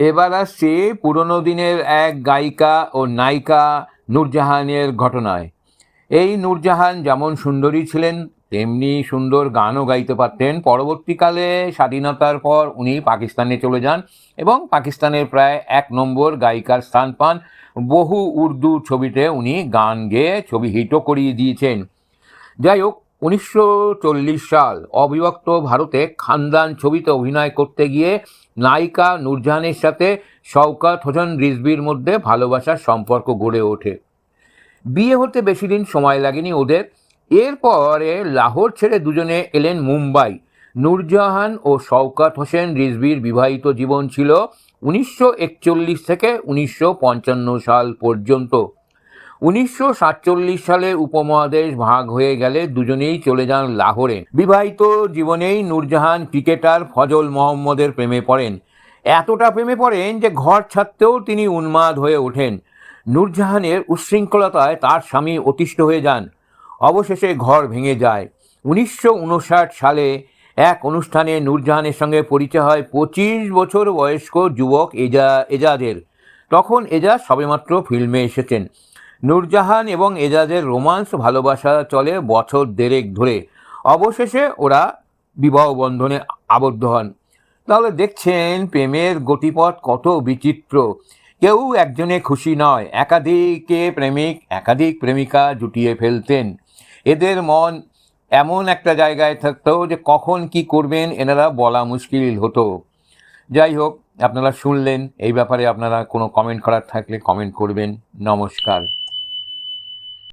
এবার আসছি পুরনো দিনের এক গায়িকা ও নায়িকা নূরজাহানের ঘটনায়। এই নূরজাহান যেমন সুন্দরী ছিলেন, তেমনি সুন্দর গানও গাইতে পারতেন। পরবর্তীকালে স্বাধীনতার পর উনি পাকিস্তানে চলে যান এবং পাকিস্তানের প্রায় এক নম্বর গায়িকার স্থান পান। বহু উর্দু ছবিতে উনি গান গেয়ে ছবি হিটও করিয়ে দিয়েছেন। যাই হোক, উনিশশো চল্লিশ সাল অবিভক্ত ভারতে খানদান ছবিতে অভিনয় করতে গিয়ে নায়িকা নূরজাহানের সাথে শওকাত হোসেন রিজবির মধ্যে ভালোবাসার সম্পর্ক গড়ে ওঠে। বিয়ে হতে বেশি দিন সময় লাগেনি ওদের। এরপরে লাহোর ছেড়ে দুজনে এলেন মুম্বাই। নূরজাহান ও শওকাত হোসেন রিজবির বিবাহিত জীবন ছিল উনিশশো একচল্লিশ থেকে উনিশশো পঞ্চান্ন সাল পর্যন্ত। উনিশশো সাতচল্লিশ সালে উপমহাদেশ ভাগ হয়ে গেলে দুজনেই চলে যান লাহোরে। বিবাহিত জীবনেই নূরজাহান ক্রিকেটার ফজল মোহাম্মদের প্রেমে পড়েন। এতটা প্রেমে পড়েন যে ঘর ছাড়তেও তিনি উন্মাদ হয়ে ওঠেন। নূরজাহানের উচ্ছৃঙ্খলতায় তার স্বামী অতিষ্ঠ হয়ে যান। অবশেষে ঘর ভেঙে যায়। উনিশশো উনষাট সালে এক অনুষ্ঠানে নূরজাহানের সঙ্গে পরিচয় হয় পঁচিশ বছর বয়স্ক যুবক এজা এজাদের তখন এজাজ সবেমাত্র ফিল্মে এসেছেন। নূরজাহান এবং এজাজের রোমান্স ভালোবাসা চলে বছর দেড়েক ধরে। অবশেষে ওরা বিবাহ বন্ধনে আবদ্ধ হন। তাহলে দেখছেন প্রেমের গতিপথ কত বিচিত্র। কেউ একজনে খুশি নয়, একাধিকে প্রেমিক, একাধিক প্রেমিকা জুটিয়ে ফেলতেন। এদের মন এমন একটা জায়গায় থাকতো যে কখন কি করবেন এনারা বলা মুশকিল হতো। যাই হোক, আপনারা শুনলেন, এই ব্যাপারে আপনারা কোনো কমেন্ট করার থাকলে কমেন্ট করবেন। নমস্কার।